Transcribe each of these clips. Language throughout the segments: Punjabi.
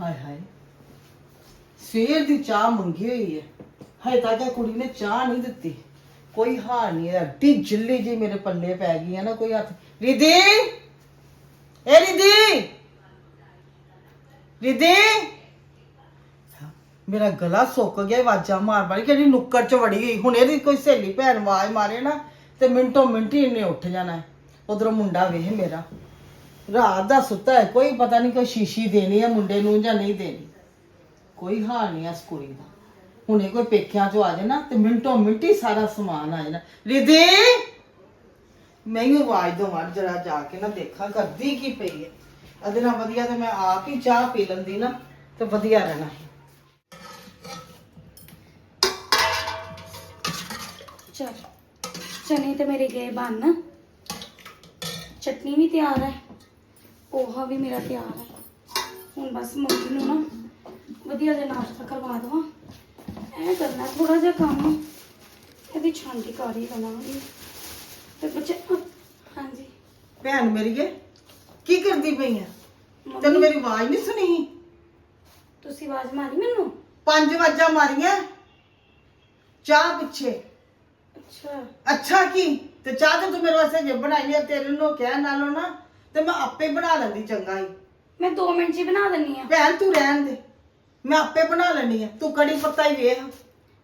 ਹਾਏ ਹਾਏ। ਸਵੇਰ ਦੀ ਚਾਹ ਮੰਗੀ ਹੋਈ ਹੈ। ਹਜੇ ਤੱਕ ਕਿ ਕੁੜੀ ਨੇ ਚਾਹ ਨਹੀਂ ਦਿੱਤੀ। ਕੋਈ ਹਾਰ ਨਹੀਂ ਹੈ। ਅੱਡੀ ਜਿੱਲੀ ਜੀ ਮੇਰੇ ਪੱਲੇ ਪੈ ਗਈ ਹੈ ਨਾ ਕੋਈ ਹੱਥ। ਰਿਧੀ! ਏ ਰਿਧੀ! ਰਿਧੀ! ਮੇਰਾ ਗਲਾ ਸੁੱਕ ਗਿਆ, ਆਵਾਜ਼ਾਂ ਮਾਰ ਮਾਰ, ਕਿਹੜੀ ਨੁੱਕਰ ਚ ਵੜੀ ਗਈ ਹੁਣ ਇਹਦੀ ਕੋਈ ਸਹੇਲੀ ਭੈਣ ਆਵਾਜ਼ ਮਾਰੇ ਨਾ, ਤੇ ਮਿੰਟੋ ਮਿੰਟ ਹੀ ਇਹਨੇ ਉੱਠ ਜਾਣਾ ਉਧਰੋਂ ਮੁੰਡਾ ਵੇਖ ਮੇਰਾ। ਰਾਤ ਦਾ ਸੁੱਤਾ ਹੈ, ਕੋਈ ਪਤਾ ਨਹੀਂ ਕੋਈ ਸ਼ੀਸ਼ੀ ਦੇਣੀ ਹੈ ਮੁੰਡੇ ਨੂੰ ਜਾਂ ਨਹੀਂ ਦੇਣੀ। ਕੋਈ ਹਾਲ ਨਹੀਂ ਇਸ ਕੁੜੀ ਦਾ। ਹੁਣੇ ਕੋਈ ਪੇਖਿਆਂ ਚੋਂ ਆ ਜਾਣਾ ਤੇ ਮਿੰਟੋ ਮਿੰਟ ਸਾਰਾ ਸਮਾਨ ਆ ਜਾਣਾ। ਰਿਧੀ, ਮੈਂ ਹੀ ਆਵਾਜ਼ ਦਵਾਂ ਜਰਾ ਜਾ ਕੇ ਨਾ ਦੇਖਾਂ ਕਰਦੀ ਕੀ ਪਈ ਹੈ। ਅਦੇ ਨਾਲ ਵਧੀਆ ਤੇ ਮੈਂ ਆਪ ਹੀ ਚਾਹ ਪੀ ਲੈਂਦੀ ਨਾ, ਤੇ ਵਧੀਆ ਰਹਿਣਾ ਸੀ ਚਲ, ਚਨੇ ਤੇ ਮੇਰੇ ਗਏ ਬਣ ਚਟਨੀ ਵੀ ਤਿਆਰ ਹੈ। ਪੋਹਾ ਵੀ ਮੇਰਾ ਤਿਆਰ ਹੈ। ਹੁਣ ਬਸ ਮੰਮੀ ਨੂੰ ਨਾ ਵਧੀਆ ਜਿਹਾ ਨਾਸ਼ਤਾ ਕਰਵਾ ਦਵਾਂ। ਐ ਕਰਨਾ ਥੋੜਾ ਜਿਹਾ ਕੰਮ। ਇਹਦੀ ਛਾਂਟੀ ਕਰ ਹੀ ਲਵਾਂਗੀ ਤੇ ਬੱਚੇ ਹਾਂਜੀ। ਭੈਣ ਮੇਰੀਏ ਕੀ ਕਰਦੀ ਪਈ ਆ? ਤੈਨੂੰ ਮੇਰੀ ਆਵਾਜ਼ ਨਹੀਂ ਸੁਣੀ। ਤੁਸੀਂ ਆਵਾਜ਼ ਮਾਰੀ ਮੈਨੂੰ? ਪੰਜ ਵਾਜਾਂ ਮਾਰੀਆਂ। ਚਾਹ ਪਿੱਛੇ। ਅੱਛਾ। ਅੱਛਾ ਕੀ? ਤੇ ਚਾਹ ਤੇ ਤੂੰ ਮੇਰੇ ਵਾਸਤੇ ਜੇ ਬਣਾਈ ਆ ਤੇਰੇ ਨੂੰ ਕਹਿਣ ਨਾਲੋਂ ਨਾ। ਤੇ ਮੈਂ ਆਪੇ ਬਣਾ ਲੈਂਦੀ ਚੰਗਾ ਹੀ। ਮੈਂ 2 ਮਿੰਟ 'ਚ ਹੀ ਬਣਾ ਦਿੰਨੀ ਆ। ਭੈਣ ਤੂੰ ਰਹਿਣ ਦੇ। ਮੈਂ ਆਪੇ ਬਣਾ ਲੈਣੀ ਆ। ਤੂੰ ਕੜੀ ਪੱਤਾ ਹੀ ਵੇਖ।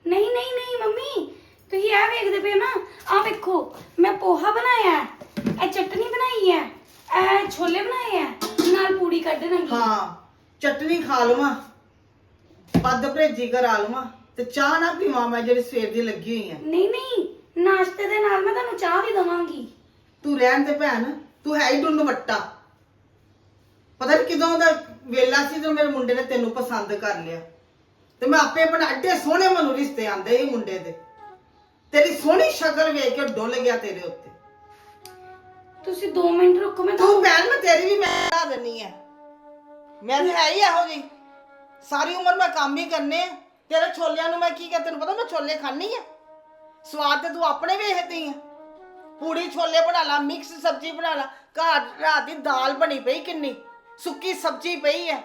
ਨਹੀਂ ਨਹੀਂ ਨਹੀਂ ਮੰਮੀ। ਤੁਸੀਂ ਇਹ ਵੇਖਦੇ ਪਏ ਹੋ ਨਾ ਆ ਵੇਖੋ ਮੈਂ ਪੋਹਾ ਬਣਾਇਆ ਹੈ, ਇਹ ਚਟਨੀ ਬਣਾਈ ਹੈ। ਇਹ ਛੋਲੇ ਬਣਾਏ ਹੈ। ਨਾਲ ਪੂੜੀ ਕੱਢ ਲਾਂਗੀ ਹਾਂ ਚਟਨੀ ਖਾ ਲਵਾਂ। ਪੱਦ ਭੇਜੀ ਕਰਾ ਲਵਾਂ। ਤੇ ਚਾਹ ਨਾ ਪੀਵਾਂ ਮੈਂ ਜਿਹੜੀ ਸਵੇਰ ਦੀ ਲੱਗੀ ਹੋਈ ਆ। ਨਹੀਂ ਨਹੀਂ ਨਾਸ਼ਤੇ ਦੇ ਨਾਲ ਮੈਂ ਤੁਹਾਨੂੰ ਚਾਹ ਵੀ ਦਵਾਂਗੀ। ਤੂੰ ਰਹਿਣ ਦੇ ਭੈਣ। ਤੂੰ ਹੈ ਹੀ ਡੁੰਨ ਵੱਟਾ। ਪਤਾ ਨਹੀਂ ਕਿਦੋਂ ਦਾ ਵੇਲਾ ਸੀ ਜਦੋਂ ਮੇਰੇ ਮੁੰਡੇ ਨੇ ਤੈਨੂੰ ਪਸੰਦ ਕਰ ਲਿਆ। ਤੇ ਮੈਂ ਆਪੇ ਬਣਾ ਏਡੇ ਸੋਹਣੇ ਮਨੂੰ ਰਿਸ਼ਤੇ ਆਂਦੇ ਹੀ ਮੁੰਡੇ ਦੇ। ਤੇਰੀ ਸੋਹਣੀ ਸ਼ਕਲ ਵੇਖ ਕੇ ਡੁੱਲ ਗਿਆ ਤੇਰੇ ਉੱਤੇ। ਤੁਸੀਂ 2 ਮਿੰਟ ਰੁਕੋ ਮੈਂ ਤੂੰ ਭੈਣ ਮੈਂ ਤੇਰੀ ਵੀ ਮੈਂ ਬਣਾ ਦਿੰਨੀ ਆ। ਮੈਂ ਤਾਂ ਹੈ ਹੀ ਇਹੋ ਜੀ ਸਾਰੀ ਉਮਰ ਮੈਂ ਕੰਮ ਹੀ ਕਰਨੇ ਆ। ਤੇਰੇ ਛੋਲਿਆਂ ਨੂੰ ਮੈਂ ਕੀ ਕਰ ਤੈਨੂੰ ਪਤਾ ਮੈਂ ਛੋਲੇ ਖਾਣੀ ਆ? ਸਵਾਦ ਤੇ ਤੂੰ ਆਪਣੇ ਵੇਖਦੀ ਆ। ਪੂੜੀ ਛੋਲੇ ਬਣਾ ਲਾ ਮਿਕਸ ਸਬਜ਼ੀ ਬਣਾ ਲਾ। ਘਰ ਰਾਤ ਦੀ ਦਾਲ ਬਣੀ ਪਈ ਕਿੰਨੀ? ਸੁੱਕੀ ਸਬਜ਼ੀ ਪਈ ਐ।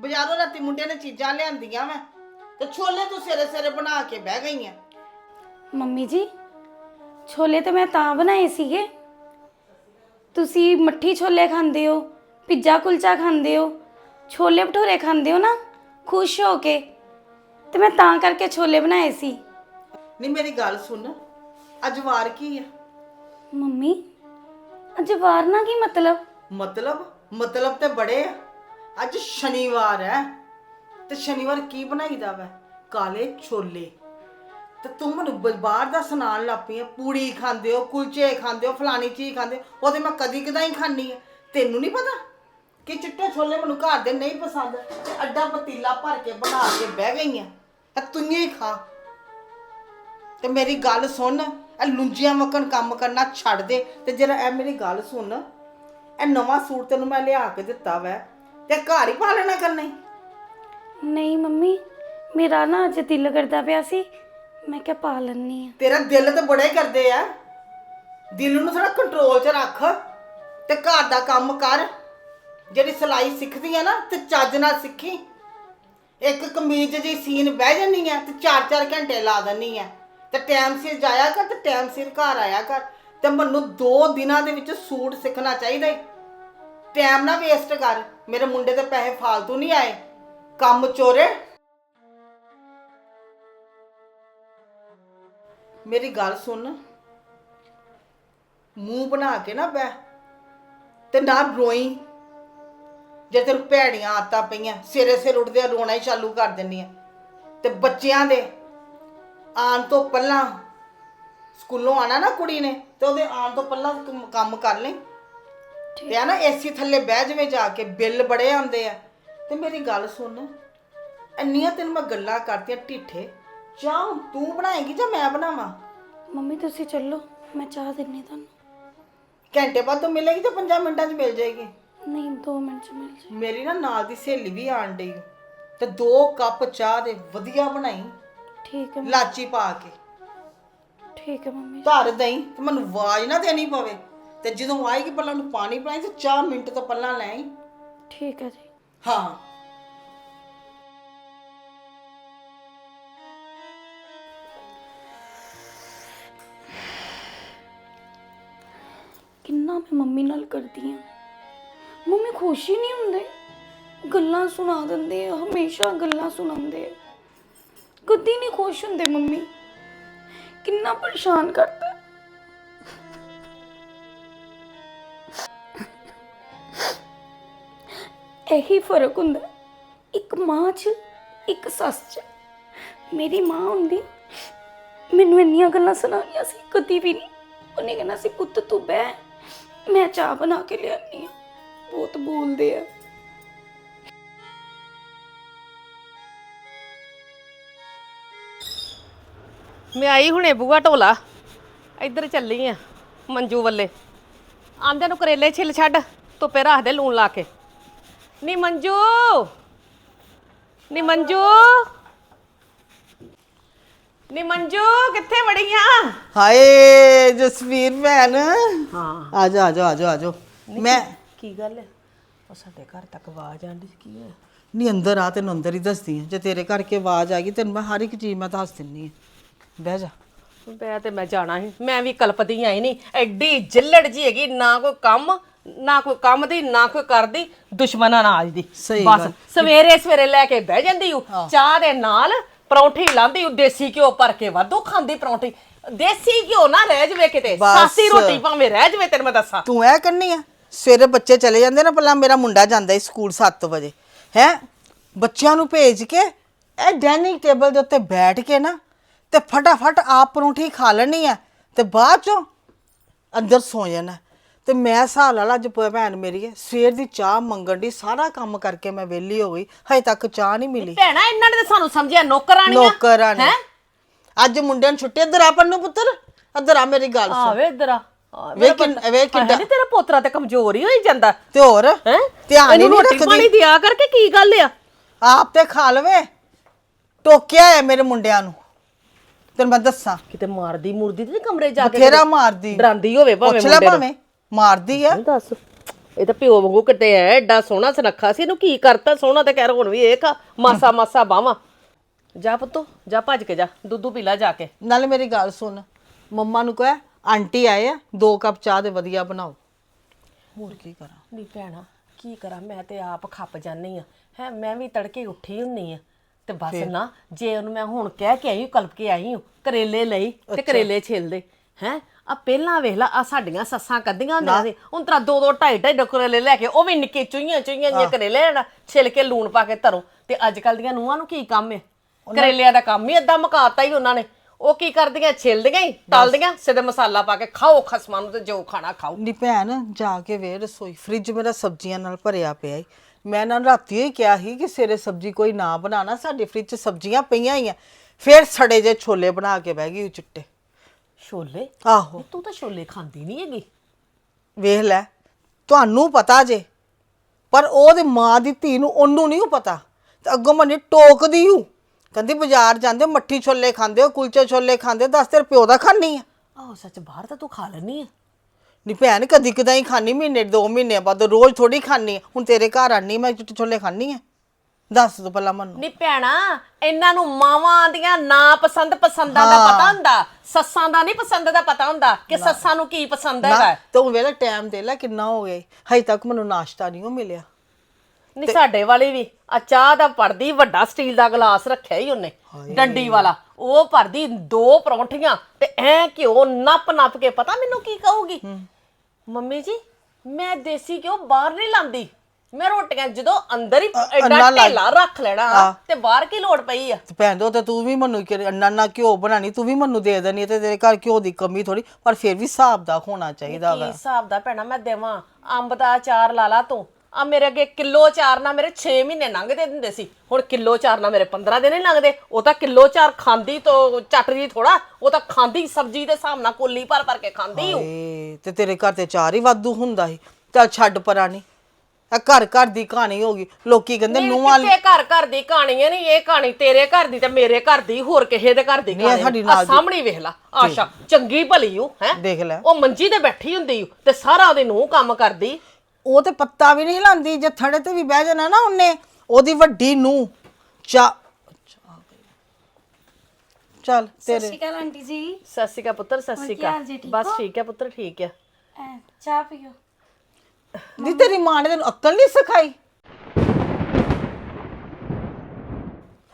ਬਾਜ਼ਾਰੋਂ ਰਾਤੀ ਮੁੰਡੇ ਨੇ ਚੀਜ਼ਾਂ ਲਿਆਂਦੀਆਂ ਮੈਂ ਤੇ ਛੋਲੇ ਤੂੰ ਸਿਰੇ ਸਿਰੇ ਬਣਾ ਕੇ ਬਹਿ ਗਈ ਆ ਮੰਮੀ ਜੀ ਛੋਲੇ ਤਾਂ ਮੈਂ ਤਾਂ ਬਣਾਏ ਸੀਗੇ। ਤੁਸੀਂ ਮੱਠੀ ਛੋਲੇ ਖਾਂਦੇ ਹੋ ਪਿੱਜ਼ਾ ਕੁਲਚਾ ਖਾਂਦੇ ਹੋ ਛੋਲੇ ਭਟੂਰੇ ਖਾਂਦੇ ਹੋ ਨਾ ਖੁਸ਼ ਹੋ ਕੇ। ਤੇ ਮੈਂ ਤਾਂ ਕਰਕੇ ਛੋਲੇ ਬਣਾਏ ਸੀ। ਨਹੀਂ ਮੇਰੀ ਗੱਲ ਸੁਣ ਅੱਜ ਵਾਰ ਕੀ ਆ? ਮੰਮੀ ਅੱਜ ਵਾਰਨਾ ਕੀ ਮਤਲਬ? ਮਤਲਬ? ਮਤਲਬ ਤੇ ਬੜੇ ਆ। ਅੱਜ ਸ਼ਨੀਵਾਰ ਹੈ ਤੇ ਸ਼ਨੀਵਾਰ ਕੀ ਬਣਾਈਦਾ ਵਾ? ਕਾਲੇ ਛੋਲੇ। ਤੇ ਤੂੰ ਮੈਨੂੰ ਬ- ਬਾਹਰ ਦਾ ਸੁਣਾਉਣ ਲੱਪੀ ਆ ਪੂੜੀ ਖਾਂਦੇ ਹੋ ਕੁਲਚੇ ਖਾਂਦੇ ਹੋ ਫਲਾਣੀ ਚੀਜ਼ ਖਾਂਦੇ ਹੋ, ਉਹ ਤੇ ਮੈਂ ਕਦੀ ਕਦਾਈ ਖਾਂਦੀ ਆ। ਤੈਨੂੰ ਨਹੀਂ ਪਤਾ ਕਿ ਚਿੱਟੇ ਛੋਲੇ ਮੈਨੂੰ ਘਰ ਦੇ ਨਹੀਂ ਪਸੰਦ ਤੇ ਅੱਡਾ ਪਤੀਲਾ ਭਰ ਕੇ ਬਣਾ ਕੇ ਬਹਿ ਗਈ ਆ ਤੇ ਤੂੰ ਹੀ ਖਾ। ਤੇ ਮੇਰੀ ਗੱਲ ਸੁਣ ਇਹ ਲੁੰਜੀਆਂ ਮੱਕਣ ਕੰਮ ਕਰਨਾ ਛੱਡ ਦੇ। ਤੇ ਜਰਾ ਇਹ ਮੇਰੀ ਗੱਲ ਸੁਣ। ਇਹ ਨਵਾਂ ਸੂਟ ਤੈਨੂੰ ਮੈਂ ਲਿਆ ਕੇ ਦਿੱਤਾ ਵੈ। ਤੇ ਘਰ ਹੀ ਪਾ ਲੈਣਾ ਕਰਨਾ ਈ ਨਹੀਂ ਮੰਮੀ ਮੇਰਾ ਨਾ ਅੱਜ ਦਿਲ ਕਰਦਾ ਪਿਆ ਸੀ। ਮੈਂ ਕਿਹਾ ਪਾ ਲੈਣੀ ਆ ਤੇਰਾ ਦਿਲ ਤੇ ਬੜੇ ਕਰਦੇ ਆ। ਦਿਲ ਨੂੰ ਥੋੜਾ ਕੰਟਰੋਲ 'ਚ ਰੱਖ। ਤੇ ਘਰ ਦਾ ਕੰਮ ਕਰ। ਜਿਹੜੀ ਸਿਲਾਈ ਸਿੱਖਦੀ ਆ ਨਾ ਤੇ ਚੱਜ ਨਾਲ ਸਿੱਖੀ। ਇੱਕ ਕਮੀਜ਼ ਦੀ ਸੀਨ ਬਹਿ ਜੰਨੀ ਆ ਤੇ 4-4 ਘੰਟੇ ਲਾ ਦਿੰਨੀ ਆ। ਤੇ ਟਾਈਮ ਸਿਰ ਜਾਇਆ ਕਰ ਤੇ ਟਾਈਮ ਸਿਰ ਘਰ ਆਇਆ ਕਰ ਤੇ ਮੈਨੂੰ 2 ਦਿਨਾਂ ਦੇ ਵਿੱਚ ਸੂਟ ਸਿੱਖਣਾ ਚਾਹੀਦਾ ਈ ਟਾਈਮ ਨਾ ਵੇਸਟ ਕਰ। ਮੇਰੇ ਮੁੰਡੇ ਦੇ ਪੈਸੇ ਫਾਲਤੂ ਨਹੀਂ ਆਏ। ਕੰਮ ਚੋਰੇ। ਮੇਰੀ ਗੱਲ ਸੁਣ। ਮੂੰਹ ਬਣਾ ਕੇ ਨਾ ਬੈ ਤੇ ਨਾ ਰੋਈ। ਜੇ ਤੈਨੂੰ ਭੈੜੀਆਂ ਆਤਾਂ ਪਈਆਂ, ਸਿਰੇ ਸਿਰ ਉੱਠਦੇ ਰੋਣਾ ਹੀ ਚਾਲੂ ਕਰ ਦਿੰਨੀ ਆ। ਤੇ ਬੱਚਿਆਂ ਦੇ ਆਉਣ ਤੋਂ ਪਹਿਲਾਂ ਸਕੂਲੋਂ ਆਣਾ ਨਾ ਕੁੜੀ ਨੇ ਤੇ ਉਹਦੇ ਆਉਣ ਤੋਂ ਪਹਿਲਾਂ ਕੰਮ- ਕੰਮ ਕਰ ਲੈ। ਤੇ ਆ ਨਾ ਏਸੀ ਥੱਲੇ ਬਹਿ ਜਵੇਂ ਜਾ ਕੇ ਬਿੱਲ ਬੜੇ ਆਉਂਦੇ ਆ। ਤੇ ਮੇਰੀ ਗੱਲ ਸੁਣ ਇੰਨੀਆਂ ਤੈਨੂੰ ਮੈਂ ਗੱਲਾਂ ਕਰਤੀਆਂ ਢਿੱਠੇ ਚਾਹ ਹੁਣ ਤੂੰ ਬਣਾਏਂਗੀ ਜਾਂ ਮੈਂ ਬਣਾਵਾਂ? ਮੰਮੀ ਤੁਸੀਂ ਚੱਲੋ ਮੈਂ ਚਾਹ ਦਿੰਨੀ ਤੁਹਾਨੂੰ। ਘੰਟੇ ਬਾਅਦ ਤੋਂ ਮਿਲੇਗੀ ਤਾਂ 5 ਮਿੰਟਾਂ 'ਚ ਮਿਲ ਜਾਏਗੀ? ਨਹੀਂ 2 ਮਿੰਟ ਚ ਮਿਲ ਜੇ ਮੇਰੀ ਨਾ ਨਾਲ ਦੀ ਸਹੇਲੀ ਵੀ ਆਣ ਡਈ। ਤੇ ਦੋ ਕੱਪ ਚਾਹ ਦੇ ਵਧੀਆ ਬਣਾਈ। ਠੀਕ ਹੈ ਲਾਚੀ ਪਾ ਕੇ। ਠੀਕ ਹੈ ਮੰਮੀ। ਧਰ ਦਈ ਤੇ ਮੈਨੂੰ ਆਵਾਜ਼ ਨਾ ਦੇਣੀ ਪਵੇ। ਤੇ ਜਦੋਂ ਆਏਗੀ ਪਹਿਲਾਂ ਨੂੰ ਪਾਣੀ ਪਾਈ ਤੇ 4 ਮਿੰਟ ਤੋਂ ਪਹਿਲਾਂ ਲੈ ਠੀਕ ਹੈ ਜੀ। ਹਾਂ। ਕਿੰਨਾ ਮੈਂ ਮੰਮੀ ਨਾਲ ਕਰਦੀ ਹਾਂ। ਮੰਮੀ ਖੁਸ਼ ਹੀ ਨਹੀਂ ਹੁੰਦੇ। ਗੱਲਾਂ ਸੁਣਾ ਦਿੰਦੇ ਹਮੇਸ਼ਾ ਗੱਲਾਂ ਸੁਣਾਉਂਦੇ ਆ। ਕਦੀ ਨਹੀਂ ਖੁਸ਼ ਹੁੰਦੇ ਮੰਮੀ। ਕਿੰਨਾ ਪਰੇਸ਼ਾਨ ਕਰਦਾ। ਇਹੀ ਫ਼ਰਕ ਹੁੰਦਾ, ਇੱਕ ਮਾਂ 'ਚ, ਇੱਕ ਸੱਸ 'ਚ। ਮੇਰੀ ਮਾਂ ਹੁੰਦੀ, ਮੈਨੂੰ ਇੰਨੀਆਂ ਗੱਲਾਂ ਸੁਣਾਉਣੀਆਂ ਸੀ, ਕਦੀ ਵੀ ਨਹੀਂ। ਉਹਨੇ ਕਹਿਣਾ ਸੀ, ਪੁੱਤ ਤੂੰ ਬਹਿ, ਮੈਂ ਚਾਹ ਬਣਾ ਕੇ ਲਿਆਨੀ ਆ ਬਹੁਤ ਬੋਲਦੇ ਆ। ਮੈਂ ਆਈ ਹੁਣੇ ਬੂਆ ਢੋਲਾ। ਇੱਧਰ ਚੱਲੀ ਆ ਮੰਜੂ ਵੱਲੇ। ਆਂਦੇ ਨੂੰ ਕਰੇਲੇ ਛਿੱਲ ਛੱਡ ਧੁੱਪੇ ਰੱਖ ਦੇ ਲੂਣ ਲਾ ਕੇ। ਨੀ ਮੰਜੂ ਨੀ ਮੰਜੂ ਨੀ ਮੰਜੂ ਕਿੱਥੇ ਵੜੀਆਂ ਹਾਏ ਜਸਵੀਰ ਭੈਣ। ਹਾਂ। ਆ ਜਾ ਆ ਜਾ ਆ ਜਾ ਆ ਜਾ। ਮੈਂ ਕੀ ਗੱਲ ਹੈ ਉਹ ਸਾਡੇ ਘਰ ਤੱਕ ਆਵਾਜ਼ ਆਂਦੀ ਕੀ ਹੈ ਨਹੀਂ ਅੰਦਰ ਆ ਤੈਨੂੰ ਅੰਦਰ ਹੀ ਦੱਸਦੀ ਆ। ਜੇ ਤੇਰੇ ਕਰਕੇ ਆਵਾਜ਼ ਆ ਗਈ ਤੈਨੂੰ ਮੈਂ ਹਰ ਇੱਕ ਚੀਜ਼ ਮੈਂ ਦੱਸ ਦਿੰਨੀ ਆ। ਬਹਿ ਜਾ। ਮੈਂ ਤੇ ਮੈਂ ਜਾਣਾ ਸੀ। ਮੈਂ ਵੀ ਕਲਪਦੀ ਆਈ ਨਹੀਂ ਐਡੀ ਜਿੱਲੜ ਜੀ ਹੈਗੀ ਨਾ ਕੋਈ ਕੰਮ ਨਾ ਕੋਈ ਕੰਮ ਦੀ ਨਾ ਕੋਈ ਕਰਦੀ ਦੁਸ਼ਮਣਾਂ ਨਾਲ ਦੀ ਸਹੀ ਬਸ ਗੱਲ। ਸਵੇਰੇ ਸਵੇਰੇ ਲੈ ਕੇ ਬਹਿ ਜਾਂਦੀ ਹੂੰ। ਚਾਹ ਦੇ ਨਾਲ ਪਰੌਂਠੀ ਲਾਂਦੀ ਹੂੰ ਦੇਸੀ ਘਿਓ ਭਰ ਕੇ ਵਾਧੂ ਖਾਂਦੀ ਪਰੌਂਠੀ। ਦੇਸੀ ਘਿਓ ਨਾ ਰਹਿ ਜਵੇ ਕਿਤੇ। ਬਸ। ਸਾਸੀ ਰੋਟੀ ਭਾਵੇਂ ਰਹਿ ਜਵੇ ਤੈਨੂੰ ਮੈਂ ਦੱਸਾਂ। ਤੂੰ ਐ ਕਰਨੀ ਆ ਸਵੇਰੇ ਬੱਚੇ ਚਲੇ ਜਾਂਦੇ ਨਾ ਪਹਿਲਾਂ ਮੇਰਾ ਮੁੰਡਾ ਜਾਂਦਾ ਸੀ ਸਕੂਲ 7 ਵਜੇ। ਹੈ? ਬੱਚਿਆਂ ਨੂੰ ਭੇਜ ਕੇ ਇਹ ਡਾਈਨਿੰਗ ਟੇਬਲ ਦੇ ਉੱਤੇ ਬੈਠ ਕੇ ਨਾ ਤੇ ਫਟਾਫਟ ਆਪ ਪਰੌਂਠੀ ਖਾ ਲੈਣੀ ਆ ਤੇ ਬਾਅਦ ਚੋਂ ਅੰਦਰ ਸੌ ਜਾਣਾ। ਤੇ ਮੈਂ ਹਿਸਾਬ ਲਾ ਲਾ ਅੱਜ ਭੈਣ ਮੇਰੀ ਹੈ ਸਵੇਰ ਦੀ ਚਾਹ ਮੰਗਣ ਦੀ ਸਾਰਾ ਕੰਮ ਕਰਕੇ ਮੈਂ ਵਿਹਲੀ ਹੋ ਗਈ ਹਜੇ ਤੱਕ ਚਾਹ ਨਹੀਂ ਮਿਲੀ। ਭੈਣਾ ਇਹਨਾਂ ਨੇ ਤਾਂ ਸਾਨੂੰ ਸਮਝਿਆ ਨੌਕਰਾਣੀਆਂ ਨੌਕਰਾਂ ਨੇ। ਹੈਂ? ਅੱਜ ਮੁੰਡਿਆਂ ਨੂੰ ਛੁੱਟੀ ਇੱਧਰ ਆ ਪੰਨੂ ਪੁੱਤਰ ਇੱਧਰ ਆ ਮੇਰੀ ਗੱਲ ਸੁਣ। ਆਵੇ ਇੱਧਰ ਆ ਵੇਖ ਕਿੰਨ- ਵੇਖ ਕਿੱਡਾ- ਤੇਰਾ ਪੋਤਰਾ ਤੇ ਕਮਜ਼ੋਰ ਹੀ ਹੋਈ ਜਾਂਦਾ। ਤੇ ਹੋਰ ਹੈ? ਧਿਆਨ ਹੀ ਨਹੀਂ ਰੋਟੀ ਰੱਖਦੀ। ਪਾਣੀ ਦਿਆ ਕਰਕੇ ਕੀ ਗੱਲ ਆ? ਆਪ ਤੇ ਖਾ ਲਵੇ। ਟੋਕਿਆ ਹੈ ਮੇਰੇ ਮੁੰਡਿਆਂ ਨੂੰ। ਤੈਨੂੰ ਮੈਂ ਦੱਸਾਂ। ਕਿਤੇ ਮਾਰਦੀ ਮੁਰਦੀ ਤੇ ਨੀ ਕਮਰੇ ਜਾ ਕੇ ਬਥੇਰਾ ਕਿਤੇ? ਮਾਰਦੀ। ਡਰਾਂਦੀ ਹੋਵੇ ਭਾਵੇਂ ਪੁੱਛ ਲੈ ਮੁੰਡੇ ਨੂੰ। ਭਾਵੇਂ। ਮਾਰਦੀ ਆ। ਦੱਸ। ਇਹ ਤਾਂ ਪਿਓ ਵਾਂਗੂ ਕਿਤੇ ਐ ਐਡਾ ਸੋਹਣਾ ਸੁਨੱਖਾ ਸੀ ਇਹਨੂੰ ਕੀ ਕਰਤਾ? ਸੋਹਣਾ ਤੇ ਕਹਿ ਹੁਣ ਵੀ ਇਹ ਖਾ ਮਾਸਾ ਮਾਸਾ ਬਾਵਾ ਜਾ ਪੁੱਤੋ ਜਾ ਭੱਜ ਕੇ ਜਾ ਦੁੱਧੂ ਪੀ ਲੈ ਜਾ ਕੇ। ਨਾਲੇ ਮੇਰੀ ਗੱਲ ਸੁਣ ਮੰਮਾ ਨੂੰ ਕਹੇ ਆਂਟੀ ਆਏ ਆ ਦੋ ਕੱਪ ਚਾਹ ਦੇ ਵਧੀਆ ਬਣਾਓ। ਹੋਰ ਕੀ ਕਰਾਂ? ਨਹੀਂ ਭੈਣਾ ਕੀ ਕਰਾਂ? ਮੈਂ ਤੇ ਆਪ ਖੱਪ ਜਾਨੀ ਆ। ਹੈ ਮੈਂ ਵੀ ਤੜਕੇ ਉੱਠੀ ਹੁੰਨੀ ਆ। ਤੇ ਬਸ ਨਾ ਜੇ ਉਹਨੂੰ ਮੈਂ ਹੁਣ ਕਹਿ ਕੇ ਆਈ ਹੂੰ, ਕਲਪ ਕੇ ਆਈ ਹੂੰ ਕਰੇਲੇ ਲਈ ਤੇ ਕਰੇਲੇ ਛਿਲਦੇ ਹੈ? ਆ ਪਹਿਲਾਂ ਵੇਖ ਲਾ ਆ ਸਾਡੀਆਂ ਸੱਸਾਂ ਕੱਢੀਆਂ ਹੁੰਦੀਆਂ ਸੀ ਹੁਣ ਤਰਾ ਦੋ ਦੋ ਢਾਈ ਢਾਈ ਕਰੇਲੇ ਲੈ ਕੇ ਉਹ ਵੀ ਨਿੱਕੇ ਚੁਈਆਂ ਚੁਈਆਂ ਜਿਹੀਆਂ ਕਰੇਲੇ ਲੈਣਾ ਛਿਲ ਕੇ ਲੂਣ ਪਾ ਕੇ ਧਰੋ। ਤੇ ਅੱਜ ਕੱਲ ਦੀਆਂ ਨੂੰਹਾਂ ਨੂੰ ਕੀ ਕੰਮ ਹੈ ਕਰੇਲਿਆਂ ਦਾ ਕੰਮ ਹੀ ਏਦਾਂ ਮੁਕਾਤਾ ਹੀ ਉਹਨਾਂ ਨੇ। ਉਹ ਕੀ ਕਰਦੀਆਂ? ਛਿਲਦੀਆਂ ਹੀ ਤਲਦੀਆਂ ਸਿੱਧੇ ਮਸਾਲਾ ਪਾ ਕੇ ਖਾਓ ਖਸਮਾਂ ਨੂੰ ਤੇ ਜੋ ਖਾਣਾ ਖਾਓ। ਨੀ ਭੈਣ ਜਾ ਕੇ ਵੇ ਰਸੋਈ ਫ੍ਰਿਜ ਮੇਰਾ ਸਬਜ਼ੀਆਂ ਨਾਲ ਭਰਿਆ ਪਿਆ ਈ। ਮੈਂ ਨਾ ਰਾਤੀ ਹੀ ਕਿਹਾ ਸੀ ਕਿ ਸਵੇਰੇ ਸਬਜ਼ੀ ਕੋਈ ਨਾ ਬਣਾਣਾ ਸਾਡੇ ਫ੍ਰਿਜ 'ਚ ਸਬਜ਼ੀਆਂ ਪਈਆਂ ਹੀ ਆ ਫਿਰ ਸੜੇ ਜੇ ਛੋਲੇ ਬਣਾ ਕੇ ਬਹਿ ਗਈ ਉਹ ਚਿੱਟੇ। ਛੋਲੇ? ਆਹੋ। ਤੂੰ ਤਾਂ ਛੋਲੇ ਖਾਂਦੀ ਨਹੀਂ ਹੈਗੀ। ਵੇਖ ਲੈ ਤੁਹਾਨੂੰ ਪਤਾ ਜੇ ਪਰ ਉਹਦੇ ਮਾਂ ਦੀ ਧੀ ਨੂੰ ਉਹਨੂੰ ਨਹੀਂ ਪਤਾ। ਤੇ ਅੱਗੋਂ ਮੰਨੇ ਟੋਕਦੀ ਹੂੰ। ਕਹਿੰਦੀ ਬਾਜ਼ਾਰ ਜਾਂਦੇ ਹੋ ਮੱਠੀ ਛੋਲੇ ਖਾਂਦੇ ਹੋ ਕੁਲਚੇ ਛੋਲੇ ਖਾਂਦੇ ਹੋ, ਦੱਸ ਤੇਰੇ ਪਿਓ ਦਾ ਖਾਣੀ ਆ। ਆਹੋ ਸੱਚ ਬਾਹਰ ਤਾਂ ਤੂੰ ਖਾ ਲੈਣੀ ਆ। ਨੀ ਭੈਣ ਕਦੀ ਕਦਾਈ ਖਾਣੀ ਮਹੀਨੇ ਦੋ ਮਹੀਨੇ ਬਾਅਦ ਰੋਜ਼ ਥੋੜੀ ਖਾਣੀ ਹੁਣ ਤੇਰੇ ਘਰ ਆਣੀ ਮੈਂ ਚਿੱਟੇ ਛੋਲੇ ਖਾਣੀ ਆ ਦੱਸ ਤੂੰ ਪਹਿਲਾਂ ਮੈਨੂੰ। ਨੀ ਭੈਣਾ ਇਹਨਾਂ ਨੂੰ ਮਾਵਾਂ ਦੀਆਂ ਨਾ ਪਸੰਦ ਪਸੰਦਾਂ ਦਾ ਪਤਾ ਹੁੰਦਾ। ਸੱਸਾਂ ਦਾ ਨਹੀਂ ਪਸੰਦ ਦਾ ਪਤਾ ਹੁੰਦਾ ਕਿ ਸੱਸਾਂ ਨੂੰ ਕੀ ਪਸੰਦ ਹੈਗਾ। ਨਾ ਤੂੰ ਵੇਲਾ ਟਾਈਮ ਦੇ ਲੈ ਕਿੰਨਾ ਹੋ ਗਿਆ ਈ। ਹਜੇ ਤੱਕ ਮੈਨੂੰ ਨਾਸ਼ਤਾ ਨਹੀਂ ਉਹ ਮਿਲਿਆ। ਨੀ ਸਾਡੇ ਵਾਲੀ ਵੀ। ਆ ਚਾਹ ਦਾ ਪੜਦੀ ਵੱਡਾ ਸਟੀਲ ਦਾ ਗਲਾਸ ਰੱਖਿਆ ਹੀ ਉਹਨੇ ਡੰਡੀ ਵਾਲਾ। ਉਹ ਭਰਦੀ ਦੋ ਪਰੌਂਠੀਆਂ ਤੇ ਐ ਘਿਓ ਨੱਪ ਨੱਪ ਕੇ ਪਤਾ ਮੈਨੂੰ ਕੀ ਕਹੂਗੀ? ਮੰਮੀ ਜੀ ਮੈਂ ਦੇਸੀ ਘਿਓ ਬਾਹਰ ਨਹੀਂ ਲਾਂਦੀ। ਮੈਂ ਰੋਟੀਆਂ ਜਦੋਂ ਅੰਦਰ ਹੀ ਐਡਾ ਢੇਲਾ ਰੱਖ ਲੈਣਾ ਤੇ ਬਾਹਰ ਕੀ ਲੋੜ ਪਈ ਆ? ਭੈਣ ਦੋ ਤੇ ਤੂੰ ਵੀ ਮੈਨੂੰ ਕਿ ਅੰਨਾ ਘਿਓ ਬਣਾਣੀ ਤੂੰ ਵੀ ਮੈਨੂੰ ਦੇ ਦੇਣੀ ਤੇ ਤੇਰੇ ਘਰ ਘਿਓ ਦੀ ਕਮੀ ਥੋੜੀ ਪਰ ਫਿਰ ਵੀ ਹਿਸਾਬ ਦਾ ਹੋਣਾ ਚਾਹੀਦਾ ਕੀ ਵਾ। ਹਿਸਾਬ ਦਾ ਭੈਣਾ ਮੈਂ ਦੇਵਾਂ। ਅੰਬ ਦਾ ਅਚਾਰ ਲਾ ਲਾ ਤੂੰ। ਆ ਮੇਰੇ ਅੱਗੇ ਕਿਲੋ ਅਚਾਰ ਨਾਲ ਮੇਰੇ 6 ਮਹੀਨੇ ਲੰਘਦੇ ਹੁੰਦੇ ਸੀ। ਹੁਣ ਕਿਲੋ ਅਚਾਰ ਨਾਲ ਮੇਰੇ 15 ਦਿਨ ਹੀ ਲੰਘਦੇ। ਉਹ ਤਾਂ ਕਿਲੋ ਅਚਾਰ ਖਾਂਦੀ ਤੋਂ ਚੱਟਦੀ ਥੋੜਾ ਉਹ ਤਾਂ ਖਾਂਦੀ ਸਬਜ਼ੀ ਦੇ ਹਿਸਾਬ ਨਾਲ ਕੋਲੀ ਭਰ ਭਰ ਕੇ ਖਾਂਦੀ ਹੂੰ। ਏ ਤੇ ਤੇਰੇ ਘਰ ਤੇ ਚਾਰ ਹੀ ਵਾਧੂ ਹੁੰਦਾ ਸੀ। ਚੱਲ ਛੱਡ ਪਰਾਣੀ। ਆ ਘਰ ਘਰ ਦੀ ਕਹਾਣੀ ਹੋ ਗਈ। ਲੋਕੀ ਕਹਿੰਦੇ ਨੂੰਹਾਂ ਕਿਤੇ ਘਰ ਘਰ ਦੀ ਕਹਾਣੀ ਹੈ ਨਹੀਂ ਇਹ ਕਹਾਣੀ ਤੇਰੇ ਘਰ ਦੀ ਤੇ ਮੇਰੇ ਘਰ ਦੀ ਹੋਰ ਕਿਸੇ ਦੇ ਘਰ ਦੀ ਨਹੀਂ, ਇਹ ਕਹਾਣੀ ਆ ਨਾਲ ਦੀ- ਸਾਹਮਣੇ ਹੀ ਵੇਖ ਲਾ ਆਸ਼ਾ ਚੰਗੀ ਭਲੀ ਹੂੰ ਹੈ? ਦੇਖ ਲੈ। ਉਹ ਮੰਜੀ ਤੇ ਬੈਠੀ ਹੁੰਦੀ ਤੇ ਸਾਰਾ ਉਹਦੇ ਨੂੰ ਕੰਮ ਕਰਦੀ। ਉਹ ਤੇ ਪੱਤਾ ਵੀ ਨਹੀਂ ਹਿਲਾਉਂਦੀ ਜੇ ਥੜੇ ਤੇ ਵੀ ਬਹਿ ਜਾਣਾ ਨਾ ਉਹਨੇ ਉਹਦੀ ਵੱਡੀ ਨੂੰ ਚਾ ਚੱਲ ਸਤਿ ਤੇਰੇ। ਸ਼੍ਰੀ ਅਕਾਲ ਆਂਟੀ ਜੀ। ਸਤਿ ਸ਼੍ਰੀ ਅਕਾਲ ਪੁੱਤਰ ਸਤਿ ਸ਼੍ਰੀ ਕੀ ਹਾਲ ਜੀ, ਅਕਾਲ ਠੀਕ ਬਸ ਹੋ? ਠੀਕ ਹੈ ਪੁੱਤਰ ਠੀਕ ਹੈ। ਐ ਚਾਹ ਪੀਓ। ਨਹੀਂ ਤੇਰੀ ਮਾਂ ਨੇ ਤੈਨੂੰ ਅਕਲ ਨਹੀਂ ਸਿਖਾਈ।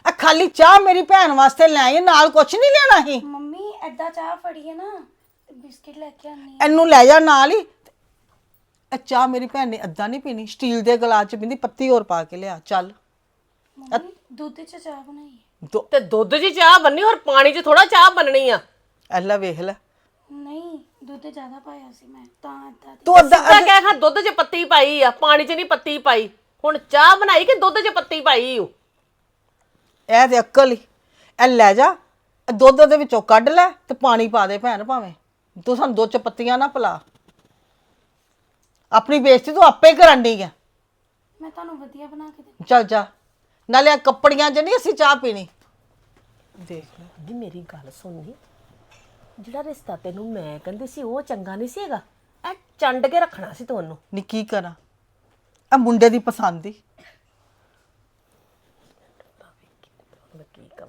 ਆ ਖਾਲੀ ਚਾਹ ਮੇਰੀ ਭੈਣ ਵਾਸਤੇ ਲੈ ਆਈ ਨਾਲ ਕੁਛ ਨਹੀਂ ਲੈਣਾ ਸੀ। ਮੰਮੀ ਐਦਾਂ ਚਾਹ ਫੜੀ ਹੈ ਨਾ ਤੇ ਬਿਸਕਿਟ ਲੈ ਕੇ ਆਨੀ ਇਹਨੂੰ ਲੈ ਜਾ ਨਾਲ ਹੀ। ਇਹ ਚਾਹ ਮੇਰੀ ਭੈਣ ਨੇ ਅੱਧਾ ਨਹੀਂ ਪੀਣੀ ਸਟੀਲ ਦੇ ਗਲਾਸ ਚ ਪੀਂਦੀ ਪੱਤੀ ਹੋਰ ਪਾ ਕੇ ਲਿਆ ਚੱਲ। ਮੰਮੀ ਦੁੱਧ 'ਚ ਚਾਹ ਬਣਾਈ ਦੋ ਤੇ ਦੁੱਧ 'ਚ ਚਾਹ ਬੰਨੀ ਹੋਰ ਪਾਣੀ 'ਚ ਥੋੜਾ ਚਾਹ ਬੰਨਣੀ ਆ। ਐਲਾ ਵੇਖ ਲੈ। ਨਹੀਂ ਦੁੱਧ ਜ਼ਿਆਦਾ ਪਾਇਆ ਸੀ ਮੈਂ ਤਾਂ ਦੀ ਤੂੰ ਅੱਧਾ ਤਾਂ ਕਹਿ ਖਾ ਦੁੱਧ 'ਚ ਪੱਤੀ ਪਾਈ ਆ ਪਾਣੀ 'ਚ ਨਹੀਂ ਪੱਤੀ ਪਾਈ। ਹੁਣ ਚਾਹ ਬਣਾਈ ਕਿ ਦੁੱਧ 'ਚ ਪੱਤੀ ਪਾਈ ਓ? ਇਹ ਤੇ ਅਕਲ ਹੀ ਇਹ ਲੈ ਜਾ ਇਹ ਦੁੱਧ ਦੇ ਵਿੱਚੋਂ ਕੱਢ ਲੈ ਤੇ ਪਾਣੀ ਪਾ ਦੇ ਭੈਣ ਭਾਵੇਂ। ਤੂੰ ਸਾਨੂੰ ਦੁੱਧ ਚ ਪੱਤੀਆਂ ਨਾ ਪਿਲਾ। ਆਪਣੀ ਬੇਇੱਜ਼ਤੀ ਤੂੰ ਆਪੇ ਕਰਨ ਡਈ ਆ। ਮੈਂ ਤੁਹਾਨੂੰ ਵਧੀਆ ਬਣਾ ਕੇ ਦੇ ਚੱਲ ਜਾ। ਨਾਲੇ ਆ ਕੱਪੜੀਆਂ 'ਚ ਨਹੀਂ ਅਸੀਂ ਚਾਹ ਪੀਣੀ। ਦੇਖ ਲੈ ਜੀ ਮੇਰੀ ਗੱਲ ਸੁਣਨੀ। ਜਿਹੜਾ ਰਿਸ਼ਤਾ ਤੈਨੂੰ ਮੈਂ ਕਹਿੰਦੀ ਸੀ ਉਹ ਚੰਗਾ ਨਹੀਂ ਸੀ ਹੈਗਾ? ਇਹ ਚੰਡ ਕੇ ਰੱਖਣਾ ਸੀ ਤੁਹਾਨੂੰ ਨੀ ਕੀ ਕਰਾਂ? ਆ ਮੁੰਡੇ ਦੀ ਪਸੰਦ ਹੀ ਮੈਂ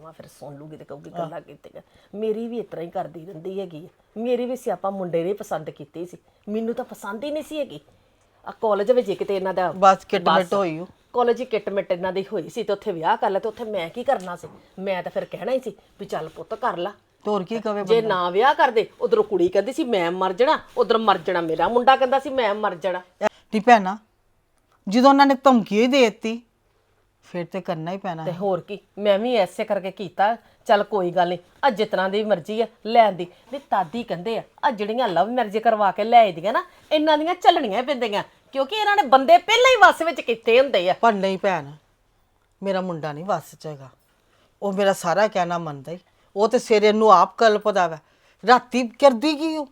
ਕਵਾਂ ਫਿਰ ਸੁਣ ਲੂਗੀ ਤੇ ਕਹੂਗੀ ਗੱਲਾਂ ਕੀਤੀਆਂ। ਮੇਰੀ ਵੀ ਇਤਰਾ ਹੀ ਕਰਦੀ ਰਹਿੰਦੀ ਹੈਗੀ। ਮੇਰੀ ਵੀ ਸਿਆਪਾ ਮੁੰਡੇ ਨੇ ਪਸੰਦ ਕੀਤੀ ਸੀ। ਮੈਨੂੰ ਤਾਂ ਪਸੰਦ ਹੀ ਨਹੀਂ ਸੀ ਹੈਗੀ। ਆ ਕਾਲਜ ਵਿੱਚ ਕਿਤੇ ਇਹਨਾਂ ਦਾ ਬਸ ਕਿਟਮਿਟ ਹੋਈ ਓ। ਕਾਲਜ ਹੀ ਕਿਟਮਿਟ ਇਹਨਾਂ ਦੀ ਹੋਈ ਸੀ ਤੇ ਉੱਥੇ ਵਿਆਹ ਕਰ ਲਿਆ ਤੇ ਉੱਥੇ ਮੈਂ ਕੀ ਕਰਨਾ ਸੀ? ਮੈਂ ਤਾਂ ਫਿਰ ਕਹਿਣਾ ਹੀ ਸੀ ਵੀ ਚੱਲ ਪੁੱਤ ਕਰ ਲਾ। ਤੇ ਹੋਰ ਕੀ ਕਵੇ ਜੇ ਨਾ ਵਿਆਹ ਕਰਦੇ ਉਧਰੋਂ ਕੁੜੀ ਕਹਿੰਦੀ ਸੀ ਮੈਂ ਮਰ ਜਾਣਾ ਉਧਰ ਮਰ ਜਾਣਾ ਮੇਰਾ ਮੁੰਡਾ ਕਹਿੰਦਾ ਸੀ ਮੈਂ ਮਰ ਜਾਣਾ। ਨੀ ਭੈਣਾ ਜਦੋਂ ਉਹਨਾਂ ਨੇ ਧਮਕੀ ਹੀ ਦੇ ਦਿੱਤੀ ਫਿਰ ਤੇ ਕਰਨਾ ਹੀ ਪੈਣਾ ਤੇ ਹੋਰ ਕੀ ਮੈਂ ਵੀ ਐਸੇ ਕਰਕੇ ਕੀਤਾ ਚੱਲ ਕੋਈ ਗੱਲ ਨਹੀਂ ਆ ਜਿਤਨਾ ਦੀ ਮਰਜ਼ੀ ਆ ਲੈਣ ਦੀ। ਨਹੀਂ ਤਾਦੀ ਕਹਿੰਦੇ ਆ ਆ ਜਿਹੜੀਆਂ ਲਵ ਮੈਰਿਜ ਕਰਵਾ ਕੇ ਲੈ ਆਈਆਂ ਨਾ ਇਹਨਾਂ ਦੀਆਂ ਚੱਲਣੀਆਂ ਹੀ ਪੈਂਦੀਆਂ ਕਿਉਂਕਿ ਇਹਨਾਂ ਨੇ ਬੰਦੇ ਪਹਿਲਾਂ ਹੀ ਵਸ ਵਿੱਚ ਕੀਤੇ ਹੁੰਦੇ ਆ। ਪਰ ਨਹੀਂ ਭੈਣ ਮੇਰਾ ਮੁੰਡਾ ਨਹੀਂ ਵੱਸ ਚ ਹੈਗਾ। ਉਹ ਮੇਰਾ ਸਾਰਾ ਕਹਿਣਾ ਮੰਨਦਾ ਹੀ ਉਹ ਤੇ ਸਵੇਰੇ ਨੂੰ ਆਪ ਕਲਪਦਾ ਵਾ ਰਾਤੀ ਕਰਦੀ ਕੀ ਉਹ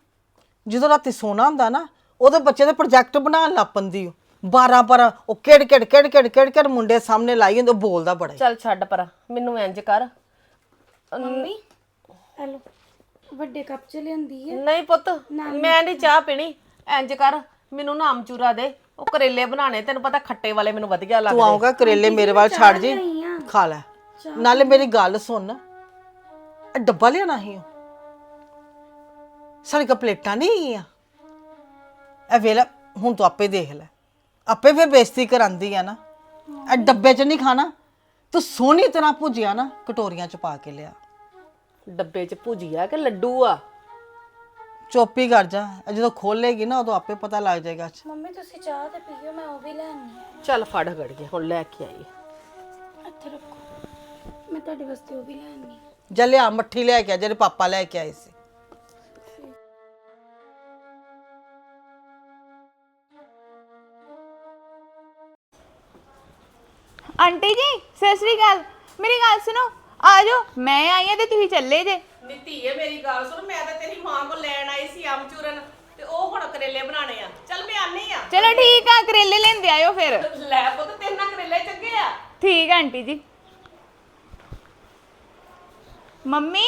ਜਦੋਂ ਰਾਤੀ ਸੋਣਾ ਹੁੰਦਾ ਨਾ ਉਹਦੇ ਬੱਚੇ ਦੇ ਪ੍ਰੋਜੈਕਟ ਬਣਾਉਣ ਲੱਗ ਪੈਂਦੀ ਉਹ 12 ਪਰ ਉਹ ਕਿੜ ਕਿੜ ਕਿੜ ਕਿੜ ਕਿੜ ਕਿੜ ਮੁੰਡੇ ਸਾਹਮਣੇ ਲਾਈ ਹੁੰਦੇ ਉਹ ਬੋਲਦਾ ਬੜਾ ਈ। ਚੱਲ ਛੱਡ ਪਰ ਮੈਨੂੰ ਇੰਜ ਕਰ। ਮੰਮੀ ਹੈਲੋ ਵੱਡੇ ਕੱਪ 'ਚ ਲਿਆਂਦੀ ਹੈ ਨਹੀਂ ਪੁੱਤ ਮੈਂ ਨਹੀਂ ਚਾਹ ਪੀਣੀ ਇੰਜ ਕਰ ਮੈਨੂੰ ਨਾ ਅਮਚੂਰਾ ਦੇ ਉਹ ਕਰੇਲੇ ਬਣਾਣੇ ਤੈਨੂੰ ਪਤਾ ਖੱਟੇ ਵਾਲੇ ਮੈਨੂੰ ਵਧੀਆ ਤੂੰ ਲੱਗਦੇ। ਆਉਂਗਾ ਕਰੇਲੇ ਮੇਰੇ ਵੱਲ ਛੱਡ ਜੀ ਖਾ ਲੈ। ਨਾਲੇ ਮੇਰੀ ਗੱਲ ਸੁਣ। ਇਹ ਡੱਬਾ ਲਿਆਣਾ ਸੀ ਉਹ। ਸਾਡੇ ਕੋਲ ਪਲੇਟਾਂ ਨਹੀਂ ਹੈਗੀਆਂ ਇਹ ਵੇਲਾ ਹੁਣ ਤੂੰ ਆਪੇ ਦੇਖ ਲੈ। ਆਪੇ ਫਿਰ ਬੇਇੱਜ਼ਤੀ ਕਰਾਂਦੀ ਆ ਨਾ। ਇਹ ਡੱਬੇ 'ਚ ਨਹੀਂ ਖਾਣਾ। ਤੂੰ ਸੋਹਣੀ ਤਰ੍ਹਾਂ ਭੁਜਿਆ ਨਾ ਕਟੋਰੀਆਂ 'ਚ ਪਾ ਕੇ ਲਿਆ। ਡੱਬੇ 'ਚ ਭੁਜੀਆ ਕਿ ਲੱਡੂ ਆ? ਚੋਪੀ ਕਰ ਜਾ। ਇਹ ਜਦੋਂ ਖੋਲੇਗੀ ਨਾ ਉਦੋਂ ਆਪੇ ਪਤਾ ਲੱਗ ਜਾਏਗਾ। ਮੰਮੀ ਤੁਸੀਂ ਚਾਹ ਤੇ ਪੀਓ ਮੈਂ ਉਹ ਵੀ ਲੈਣੀ ਹੈ ਚੱਲ ਫੜ ਗੜੀਏ ਹੁਣ ਲੈ ਕੇ ਆਈ ਇੱਥੇ ਰੱਖੋ। ਮੈਂ ਤੁਹਾਡੇ ਵਾਸਤੇ ਉਹ ਵੀ ਲੈਣੀ ਜਾ ਲਿਆ ਮੱਠੀ ਲੈ ਕੇ ਆ ਜਿਹੜੇ ਪਾਪਾ ਲੈ ਕੇ ਆਏ ਸੀ। ਆਂਟੀ ਜੀ ਸਤਿ ਸ੍ਰੀ ਅਕਾਲ। ਮੇਰੀ ਗੱਲ ਸੁਣੋ ਆ ਜਾਓ ਮੈਂ ਆਈ ਆ ਤੇ ਤੁਸੀਂ ਚੱਲੇ ਜੇ। ਨੀਤੀ ਹੈ ਮੇਰੀ ਗੱਲ ਸੁਣ ਮੈਂ ਤਾਂ ਤੇਰੀ ਮਾਂ ਕੋਲ ਲੈਣ ਆਈ ਸੀ ਅਮਚੂਰਨ ਤੇ ਉਹ ਹੁਣ ਕਰੇਲੇ ਬਣਾਣੇ ਆ। ਚੱਲ ਮੈਂ ਆਨੀ ਆ। ਚਲੋ ਠੀਕ ਆ ਕਰੇਲੇ ਲੈਂਦੇ ਆਇਓ ਫਿਰ। ਲੈ ਪੁੱਤ ਤੇਰੇ ਨਾਲ ਕਰੇਲੇ ਚੰਗੇ ਆ। ਠੀਕ ਆ ਆਂਟੀ ਜੀ। ਮੰਮੀ?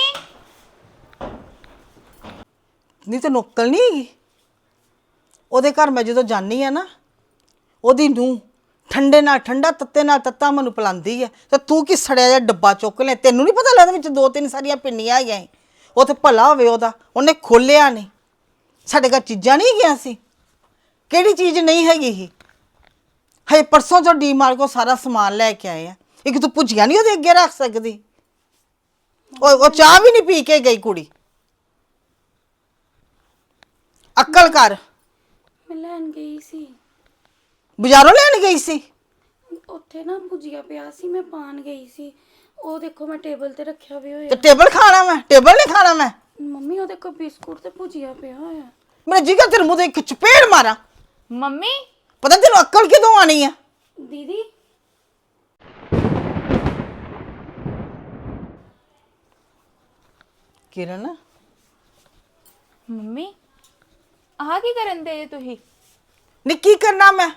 ਨਹੀਂ ਤੇ ਨੁੱਕਲ ਨਹੀਂ ਹੈਗੀ? ਉਹਦੇ ਘਰ ਮੈਂ ਜਦੋਂ ਜਾਨੀ ਆ ਨਾ ਉਹਦੀ ਨੂੰ ਠੰਡੇ ਨਾਲ, ਠੰਡਾ ਤੱਤੇ ਨਾਲ ਤੱਤਾ ਮੈਨੂੰ ਪਿਲਾਉਂਦੀ ਹੈ ਤੇ ਤੂੰ ਕੀ ਸੜਿਆ ਜਿਹਾ ਡੱਬਾ ਚੁੱਕ ਲੈ ਤੈਨੂੰ ਨਹੀਂ ਪਤਾ ਲੱਗਦਾ ਵਿੱਚ ਦੋ ਤਿੰਨ ਸਾਰੀਆਂ ਪਿੰਨੀਆਂ ਹੈਗੀਆਂ ਸੀ। ਉਹ ਤੇ ਭਲਾ ਹੋਵੇ ਉਹਦਾ। ਉਹਨੇ ਖੋਲਿਆ ਨਹੀਂ ਸਾਡੇ ਘਰ ਚੀਜ਼ਾਂ ਨਹੀਂ ਹੈਗੀਆਂ ਸੀ। ਕਿਹੜੀ ਚੀਜ਼ ਨਹੀਂ ਹੈਗੀ ਸੀ? ਹਏ ਪਰਸੋਂ ਤੋਂ ਡੀਮਾਰ ਕੋ ਸਾਰਾ ਸਮਾਨ ਲੈ ਕੇ ਆਏ ਆ। ਇੱਕ ਤੂੰ ਭੁਜੀਆਂ ਨਹੀਂ ਉਹਦੇ ਅੱਗੇ ਰੱਖ ਸਕਦੀ? ਉਹ ਉਹ ਚਾਹ ਵੀ ਨਹੀਂ ਪੀ ਕੇ ਗਈ ਕੁੜੀ। ਅਕਲ ਕਰ। ਮੈਂ ਲੈਣ ਗਈ ਸੀ। ਬਾਜ਼ਾਰੋਂ ਲੈਣ ਗਈ ਸੀ? ਉੱਥੇ ਨਾ ਭੁਜੀਆ ਪਿਆ ਸੀ ਮੈਂ ਪਾਣ ਗਈ ਸੀ। ਉਹ ਦੇਖੋ ਮੈਂ ਟੇਬਲ ਤੇ ਰੱਖਿਆ ਵੀ ਤੇ ਹੋਇਆ ਟੇਬਲ ਖਾਣਾ ਮੈਂ? ਟੇਬਲ ਨਹੀਂ ਖਾਣਾ ਮੈਂ? ਮੰਮੀ ਉਹਦੇ ਕੋਲ ਬਿਸਕੁਟ ਤੇ ਭੁਜੀਆ ਪਿਆ ਹੋਇਆ। ਮੇਰਾ ਜਿਗਰ ਤੇਰੇ ਮੂੰਹ ਤੇ ਇੱਕ ਚਪੇੜ ਮਾਰਾਂ। ਮੰਮੀ? ਪਤਾ ਤੈਨੂੰ ਅਕਲ ਕਿਦੋਂ ਆਣੀ ਆ? ਦੀਦੀ? ਕਿਰਨ? ਮੰਮੀ ਆਹ ਕੀ ਕਰਨ ਦੇ ਤੁਸੀਂ? ਨੀ ਕੀ ਕਰਨਾ ਮੈਂ?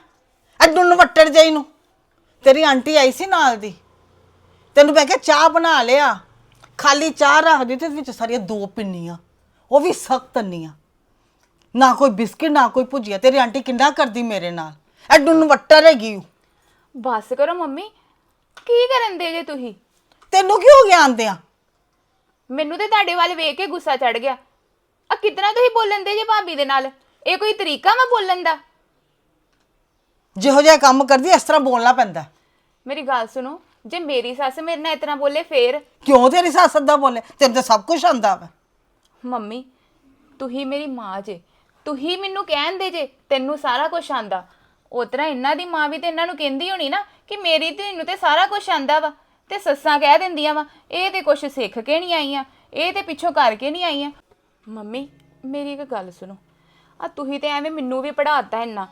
ਅੱਡੂ ਨੂੰ ਵੱਟੜ ਜਾਈ ਨੂੰ। ਤੇਰੀ ਆਂਟੀ ਆਈ ਸੀ ਨਾਲ ਦੀ। ਤੈਨੂੰ ਮੈਂ ਕਿਹਾ ਚਾਹ ਬਣਾ ਲਿਆ। ਖਾਲੀ ਚਾਹ ਰੱਖ ਦਿੱਤੀ ਤੇ ਵਿੱਚ ਸਾਰੀਆਂ ਦੋ ਪਿੰਨੀਆਂ। ਉਹ ਵੀ ਸਖਤ ਅੰਨੀਆਂ। ਨਾ ਕੋਈ ਬਿਸਕਿਟ ਨਾ ਕੋਈ ਭੁਜੀਆ। ਤੇਰੀ ਆਂਟੀ ਕਿੰਨਾ ਕਰਦੀ ਮੇਰੇ ਨਾਲ। ਅੱਡੂ ਨੂੰ ਵੱਟੜ ਹੈਗੀ ਓ। ਬਸ ਕਰੋ ਮੰਮੀ। ਕੀ ਕਰਨ ਦੇ ਜੇ ਤੁਸੀਂ? ਤੈਨੂੰ ਕੀ ਹੋ ਗਿਆ ਆਂਦਿਆਂ? ਮੈਨੂੰ ਤੇ ਤੁਹਾਡੇ ਵੱਲ ਵੇਖ ਕੇ ਗੁੱਸਾ ਚੜ ਗਿਆ। ਆ ਕਿਤਨਾ ਤੁਸੀਂ ਬੋਲਣ ਦੇ ਜੇ ਭਾਬੀ ਦੇ ਨਾਲ? ਇਹ ਕੋਈ ਤਰੀਕਾ ਵਾ ਬੋਲਣ ਦਾ? ਜਿਹੋ ਜਿਹਾ ਕੰਮ ਕਰਦੀ ਇਸ ਤਰ੍ਹਾਂ ਬੋਲਣਾ ਪੈਂਦਾ। ਮੇਰੀ ਗੱਲ ਸੁਣੋ ਜੇ ਮੇਰੀ ਸੱਸ ਮੇਰੇ ਨਾਲ ਇਤਨਾ ਬੋਲੇ ਫੇਰ? ਕਿਉਂ ਤੇਰੀ ਸੱਸ ਏਦਾਂ ਬੋਲੇ? ਤੈਨੂੰ ਤਾਂ ਸਭ ਕੁਝ ਆਂਦਾ ਵਾ। ਮੰਮੀ ਤੁਸੀਂ ਮੇਰੀ ਮਾਂ ਜੇ ਤੁਸੀਂ ਮੈਨੂੰ ਕਹਿੰਦੇ ਜੇ ਤੈਨੂੰ ਸਾਰਾ ਕੁਝ ਆਂਦਾ। ਉਤਰਾ ਇਹਨਾਂ ਦੀ ਮਾਂ ਵੀ ਤੇ ਇਹਨਾਂ ਨੂੰ ਕਹਿੰਦੀ ਹੋਣੀ ਨਾ ਕਿ ਮੇਰੀ ਧੀ ਨੂੰ ਤੇ ਸਾਰਾ ਕੁਝ ਆਂਦਾ ਵਾ ਤੇ ਸੱਸਾਂ ਕਹਿ ਦਿੰਦੀਆਂ ਵਾ ਇਹ ਤੇ ਕੁਝ ਸਿੱਖ ਕੇ ਨਹੀਂ ਆਈਆਂ ਇਹ ਤੇ ਪਿੱਛੋਂ ਕਰਕੇ ਨਹੀਂ ਆਈਆਂ। ਮੰਮੀ ਮੇਰੀ ਇੱਕ ਗੱਲ ਸੁਣੋ ਆ ਤੁਸੀਂ ਤੇ ਐਵੇਂ ਮੈਨੂੰ ਵੀ ਪੜਾਤਾ ਇੰਨਾ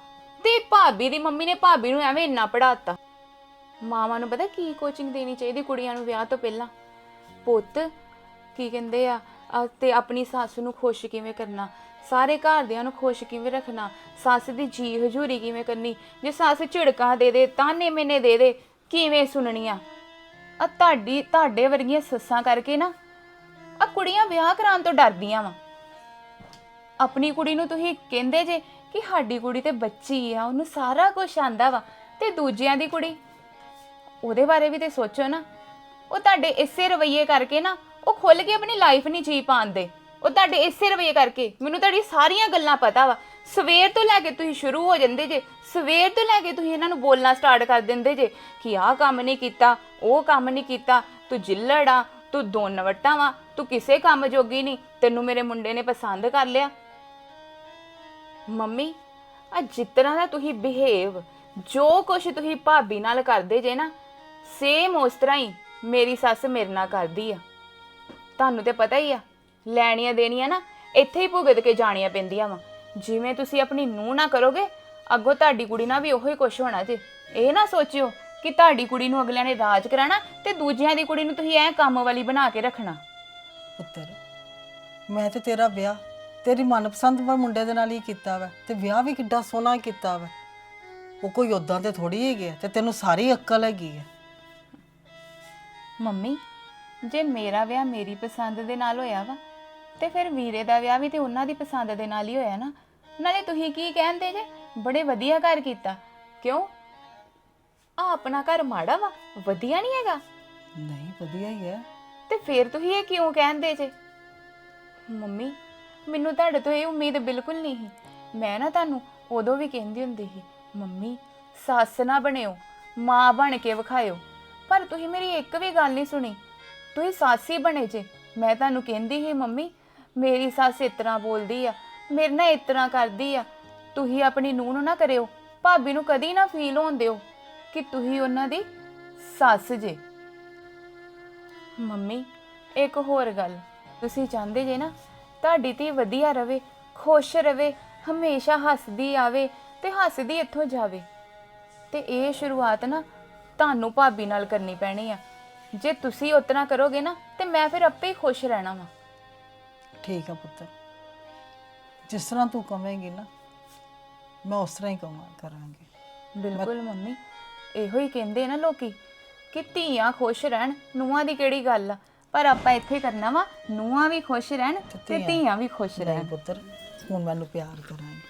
ਤੇ ਭਾਬੀ ਦੀ ਮੰਮੀ ਨੇ ਭਾਬੀ ਨੂੰ ਐਵੇਂ ਇੰਨਾ ਪੜਾਤਾ ਮਾਵਾਂ ਨੂੰ ਪਤਾ ਕੀ ਕੋਚਿੰਗ ਦੇਣੀ ਚਾਹੀਦੀ ਕੁੜੀਆਂ ਨੂੰ ਵਿਆਹ ਤੋਂ ਪਹਿਲਾਂ? ਪੁੱਤ, ਕੀ ਕਹਿੰਦੇ ਆ, ਅਹ ਤੇ ਆਪਣੀ ਸੱਸ ਨੂੰ ਖੁਸ਼ ਕਿਵੇਂ ਕਰਨਾ? ਸਾਰੇ ਘਰਦਿਆਂ ਨੂੰ ਖੁਸ਼ ਕਿਵੇਂ ਰੱਖਣਾ? ਸੱਸ ਦੀ ਜੀ ਹਜ਼ੂਰੀ ਕਿਵੇਂ ਕਰਨੀ? ਜੇ ਸੱਸ ਝਿੜਕਾਂ ਦੇ ਦੇ, ਤਾਨੇ ਮੈਨੇ ਦੇ ਦੇ, ਕਿਵੇਂ ਸੁਣਨੀਆਂ? ਆ ਤੁਹਾਡੀ, ਤੁਹਾਡੇ ਵਰਗੀਆਂ ਸੱਸਾਂ ਕਰਕੇ ਨਾ, ਆ ਕੁੜੀਆਂ ਵਿਆਹ ਕਰਾਉਣ ਤੋਂ ਡਰਦੀਆਂ ਵਾ। ਆਪਣੀ ਕੁੜੀ ਨੂੰ ਤੁਸੀਂ ਕਹਿੰਦੇ ਜੇ ਕਿ ਸਾਡੀ ਕੁੜੀ ਤੇ ਬੱਚੀ ਆ, ਉਹਨੂੰ ਸਾਰਾ ਕੁਝ ਆਂਦਾ ਵਾ। ਤੇ ਦੂਜਿਆਂ ਦੀ ਕੁੜੀ? ਉਹਦੇ ਬਾਰੇ ਵੀ ਤੇ ਸੋਚੋ ਨਾ। ਉਹ ਤੁਹਾਡੇ ਇਸੇ ਰਵੱਈਏ ਕਰਕੇ ਨਾ, ਉਹ ਖੁੱਲ ਕੇ ਆਪਣੀ ਲਾਈਫ ਨਹੀਂ ਜੀ ਪਾਉਂਦੇ ਉਹ ਤੁਹਾਡੇ ਇਸੇ ਰਵੱਈਏ ਕਰਕੇ। ਮੈਨੂੰ ਤੁਹਾਡੀ ਸਾਰੀਆਂ ਗੱਲਾਂ ਪਤਾ ਵਾ। ਸਵੇਰ ਤੋਂ ਲੈ ਕੇ ਤੁਸੀਂ ਸ਼ੁਰੂ ਹੋ ਜਾਂਦੇ ਜੇ। ਸਵੇਰ ਤੋਂ ਲੈ ਕੇ ਤੁਸੀਂ ਇਹਨਾਂ ਨੂੰ ਬੋਲਣਾ ਸਟਾਰਟ ਕਰ ਦਿੰਦੇ ਜੇ ਕਿ ਆਹ ਕੰਮ ਨਹੀਂ ਕੀਤਾ, ਉਹ ਕੰਮ ਨਹੀਂ ਕੀਤਾ, ਤੂੰ ਜਿੱਲੜ ਆ, ਤੂੰ ਦੋਨ ਵਟਾਂ ਵਾ, ਤੂੰ ਕਿਸੇ ਕੰਮ ਜੋਗੀ ਨਹੀਂ, ਤੈਨੂੰ ਮੇਰੇ ਮੁੰਡੇ ਨੇ ਪਸੰਦ ਕਰ ਲਿਆ। ਮੰਮੀ ਆ ਜਿਤਨਾ ਦਾ ਤੁਸੀਂ ਬਿਹੇਵ ਜੋ ਕੁਛ ਤੁਸੀਂ ਭਾਬੀ ਨਾਲ ਕਰਦੇ ਜੇ ਨਾ ਸੇਮ ਉਸ ਤਰ੍ਹਾਂ ਹੀ ਮੇਰੀ ਸੱਸ ਮੇਰੇ ਨਾਲ ਕਰਦੀ ਆ। ਤੁਹਾਨੂੰ ਤੇ ਪਤਾ ਹੀ ਆ, ਲੈਣੀਆਂ ਦੇਣੀਆਂ ਨਾ ਇੱਥੇ ਹੀ ਭੁਗਤ ਕੇ ਜਾਣੀਆਂ ਪੈਂਦੀਆਂ ਵਾ। ਜਿਵੇਂ ਤੁਸੀਂ ਆਪਣੀ ਨੂੰਹ ਨਾ ਕਰੋਗੇ, ਅੱਗੋਂ ਤੁਹਾਡੀ ਕੁੜੀ ਨਾਲ ਵੀ ਉਹੀ ਕੁਛ ਹੋਣਾ ਜੇ। ਇਹ ਨਾ ਸੋਚਿਓ ਕਿ ਤੁਹਾਡੀ ਕੁੜੀ ਨੂੰ ਅਗਲਿਆਂ ਨੇ ਰਾਜ ਕਰਾਣਾ ਤੇ ਦੂਜਿਆਂ ਦੀ ਕੁੜੀ ਨੂੰ ਤੁਸੀਂ ਐ ਕੰਮ ਵਾਲੀ ਬਣਾ ਕੇ ਰੱਖਣਾ। ਪੁੱਤਰ, ਮੈਂ ਤੇ ਤੇਰਾ ਵਿਆਹ ਤੇਰੀ ਮਨਪਸੰਦ ਵਾ ਮੁੰਡੇ ਦੇ ਨਾਲ ਹੀ ਕੀਤਾ ਵਾ ਤੇ ਵਿਆਹ ਵੀ ਕਿੱਡਾ ਸੋਹਣਾ ਕੀਤਾ ਵਾ। ਉਹ ਕੋਈ ਉਦਾਂ ਤੇ ਥੋੜੀ ਹੈਗੀ ਆ ਤੇ ਤੈਨੂੰ ਸਾਰੀ ਅਕਲ ਹੈਗੀ ਹੈ ਮੰਮੀ ਜੇ ਮੇਰਾ ਵਿਆਹ ਮੇਰੀ ਪਸੰਦ ਦੇ ਨਾਲ ਹੋਇਆ ਵਾ ਤੇ ਫਿਰ ਵੀਰੇ ਦਾ ਵਿਆਹ ਵੀ ਤੇ ਉਹਨਾਂ ਦੀ ਪਸੰਦ ਦੇ ਨਾਲ ਹੀ ਹੋਇਆ ਨਾ। ਨਾਲੇ ਤੁਸੀਂ ਕੀ ਕਹਿੰਦੇ ਜੇ? ਬੜੇ ਵਧੀਆ ਘਰ ਕੀਤਾ। ਕਿਉਂ? ਆ ਆਪਣਾ ਘਰ ਮਾੜਾ ਵਾ ਵਧੀਆ ਨਹੀਂ ਹੈਗਾ? ਨਹੀਂ ਵਧੀਆ ਹੀ ਹੈ ਤੇ ਫਿਰ ਤੁਸੀਂ ਇਹ ਕਿਉਂ ਕਹਿੰਦੇ ਜੇ? ਮੰਮੀ ਮੈਨੂੰ ਤੁਹਾਡੇ ਤੋਂ ਇਹ ਉਮੀਦ ਬਿਲਕੁਲ ਨਹੀਂ ਸੀ। ਮੈਂ ਨਾ ਤੁਹਾਨੂੰ ਉਦੋਂ ਵੀ ਕਹਿੰਦੀ ਹੁੰਦੀ ਸੀ, ਮੰਮੀ, ਸੱਸ ਨਾ ਬਣਿਓ, ਮਾਂ ਬਣ ਕੇ ਵਿਖਾਇਓ। ਪਰ ਤੁਸੀਂ ਮੇਰੀ ਇੱਕ ਵੀ ਗੱਲ ਨਹੀਂ ਸੁਣੀ। ਤੁਸੀਂ ਸੱਸ ਹੀ ਬਣੇ ਜੇ। ਮੈਂ ਤੁਹਾਨੂੰ ਕਹਿੰਦੀ ਸੀ, ਮੰਮੀ, ਮੇਰੀ ਸੱਸ ਇਸ ਤਰ੍ਹਾਂ ਬੋਲਦੀ ਆ, ਮੇਰੇ ਨਾਲ ਇਸ ਤਰ੍ਹਾਂ ਕਰਦੀ ਆ। ਤੁਸੀਂ ਆਪਣੀ ਨੂੰਹ ਨੂੰ ਨਾ ਕਰਿਓ, ਭਾਬੀ ਨੂੰ ਕਦੀ ਨਾ ਫੀਲ ਹੋਣ ਦਿਓ ਕਿ ਤੁਸੀਂ ਉਹਨਾਂ ਦੀ ਸੱਸ ਜੇ। ਮੰਮੀ, ਇੱਕ ਹੋਰ ਗੱਲ। ਤੁਸੀਂ ਚਾਹੁੰਦੇ ਜੇ ਨਾ ਤੁਹਾਡੀ ਧੀ ਵਧੀਆ ਰਵੇ ਖੁਸ਼ ਰਵੇ ਹਮੇਸ਼ਾ ਹੱਸਦੀ ਆਵੇ ਤੇ ਹੱਸਦੀ ਇੱਥੋਂ ਜਾਵੇ। ਤੇ ਇਹ ਸ਼ੁਰੂਆਤ ਨਾ ਤੁਹਾਨੂੰ ਭਾਬੀ ਨਾਲ ਕਰਨੀ ਪੈਣੀ ਆ। ਜੇ ਤੁਸੀਂ ਉਤਨਾ ਕਰੋਗੇ ਨਾ ਤੇ ਮੈਂ ਫਿਰ ਆਪੇ ਹੀ ਖੁਸ਼ ਰਹਿਣਾ ਵਾ। ਠੀਕ ਆ ਪੁੱਤਰ ਜਿਸ ਤਰ੍ਹਾਂ ਤੂੰ ਕਵੇਂਗੀ ਨਾ ਮੈਂ ਉਸ ਤਰ੍ਹਾਂ ਹੀ ਕਵਾਂ ਕਰਾਂਗੀ। ਬਿਲਕੁਲ ਮੰਮੀ ਇਹੋ ਹੀ ਕਹਿੰਦੇ ਨਾ ਲੋਕੀ ਕਿ ਧੀਆਂ ਖੁਸ਼ ਰਹਿਣ ਨੂੰਹਾਂ ਦੀ ਕਿਹੜੀ ਗੱਲ ਆ? ਪਰ ਆਪਾਂ ਇੱਥੇ ਕਰਨਾ ਵਾ ਨੂੰਹਾਂ ਵੀ ਖੁਸ਼ ਰਹਿਣ ਤੇ ਧੀਆਂ। ਵੀ ਖੁਸ਼ ਰਹਿਣ। ਨਹੀਂ ਪੁੱਤਰ ਹੁਣ ਮੈਨੂੰ ਪਿਆਰ ਕਰਾਂਗੀ।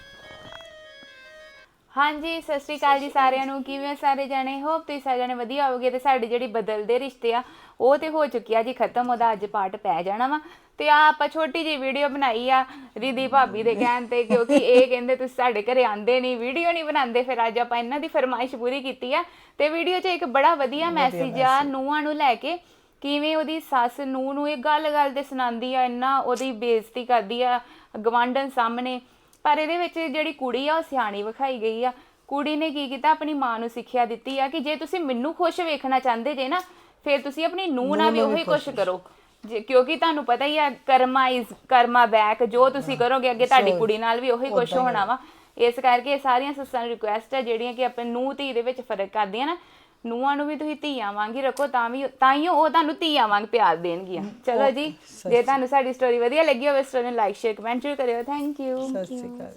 ਹਾਂਜੀ ਸਤਿ ਸ਼੍ਰੀ ਅਕਾਲ ਜੀ ਸਾਰਿਆਂ ਨੂੰ। ਕਿਵੇਂ ਹੋ ਸਾਰੇ ਜਾਣੇ? ਹੋਪ ਤੁਸੀਂ ਸਾਰੇ ਜਾਣੇ ਵਧੀਆ ਹੋਵੋਗੇ ਤੇ ਸਾਡੇ ਜਿਹੜੀ ਬਦਲਦੇ ਰਿਸ਼ਤੇ ਆ ਉਹ ਤੇ ਹੋ ਚੁੱਕਿਆ ਜੀ ਖਤਮ ਉਹਦਾ ਅੱਜ ਪਾਰਟ ਪੈ ਜਾਣਾ ਵਾ। ਤੇ ਆ ਆਪਾਂ ਛੋਟੀ ਜੀ ਵੀਡੀਓ ਬਣਾਈ ਆ ਰਿਦੀ ਭਾਬੀ ਦੇ ਕਹਿਣ ਤੇ ਕਿਉਂਕਿ ਇਹ ਕਹਿੰਦੇ ਤੁਸੀਂ ਸਾਡੇ ਘਰੇ ਆਂਦੇ ਨਹੀਂ ਵੀਡੀਓ ਨਹੀਂ ਬਣਾਉਂਦੇ ਫਿਰ ਅੱਜ ਆਪਾਂ ਇਹਨਾਂ ਦੀ ਫਰਮਾਇਸ਼ ਪੂਰੀ ਕੀਤੀ ਆ। ਤੇ ਵੀਡੀਓ 'ਚ ਇੱਕ ਬੜਾ ਵਧੀਆ ਮੈਸੇਜ ਆ ਨੂੰਹਾਂ ਨੂੰ ਲੈ ਕੇ ਕਿਵੇਂ ਉਹਦੀ ਸੱਸ ਨੂੰ ਨੂੰ ਇਹ ਗੱਲ-ਗੱਲ ਤੇ ਸੁਣਾਉਂਦੀ ਆ ਇੰਨਾ ਉਹਦੀ ਬੇਇੱਜ਼ਤੀ ਕਰਦੀ ਆ ਗਵਾਂਢਣ ਸਾਹਮਣੇ। ਪਰ ਇਹਦੇ ਵਿੱਚ ਜਿਹੜੀ ਕੁੜੀ ਆ ਉਹ ਸਿਆਣੀ ਵਿਖਾਈ ਗਈ ਆ। ਕੁੜੀ ਨੇ ਕੀ ਕੀਤਾ? ਆਪਣੀ ਮਾਂ ਨੂੰ ਸਿੱਖਿਆ ਦਿੱਤੀ ਆ ਕਿ ਜੇ ਤੁਸੀਂ ਮੈਨੂੰ ਖੁਸ਼ ਵੇਖਣਾ ਚਾਹੁੰਦੇ ਜੇ ਨਾ ਫਿਰ ਤੁਸੀਂ ਆਪਣੀ ਨੂੰਹ ਨਾਲ ਵੀ ਉਹੀ ਕੁਛ ਕਰੋ। ਜੇ ਕਿਉਂਕਿ ਤੁਹਾਨੂੰ ਪਤਾ ਹੀ ਆ ਕਰਮਾ ਇਜ਼ ਕਰਮਾ ਬੈਕ ਜੋ ਤੁਸੀਂ ਕਰੋਗੇ ਅੱਗੇ ਤੁਹਾਡੀ ਕੁੜੀ ਨਾਲ ਵੀ ਉਹੀ ਕੁਛ ਹੋਣਾ ਵਾ। ਇਸ ਕਰਕੇ ਇਹ ਸਾਰੀਆਂ ਸੱਸਾਂ ਨੂੰ ਰਿਕੁਐਸਟ ਹੈ ਜਿਹੜੀਆਂ ਕਿ ਆਪਣੇ ਨੂੰਹ ਧੀ ਦੇ ਵਿੱਚ ਫ਼ਰਕ ਕਰਦੀਆਂ ਨਾ ਨੂੰਹਾਂ ਨੂੰ ਵੀ ਤੁਸੀਂ ਧੀਆਂ ਵਾਂਗੀ ਰੱਖੋ ਤਾਂ ਵੀ ਤਾਂ ਹੀ ਉਹ ਤੁਹਾਨੂੰ ਧੀਆਂ ਵਾਂਗ ਪਿਆਰ ਦੇਣਗੀਆਂ। ਚਲੋ ਜੀ ਜੇ ਤੁਹਾਨੂੰ ਸਾਡੀ ਸਟੋਰੀ ਵਧੀਆ ਲੱਗੀ ਹੋਵੇ ਸਟੋਰੀ ਨੂੰ ਲਾਈਕ ਸ਼ੇਅਰ ਕਮੈਂਟ ਜ਼ਰੂਰ ਕਰਿਓ। ਥੈਂਕ ਯੂ ਸਤਿ ਸ਼੍ਰੀ ਅਕਾਲ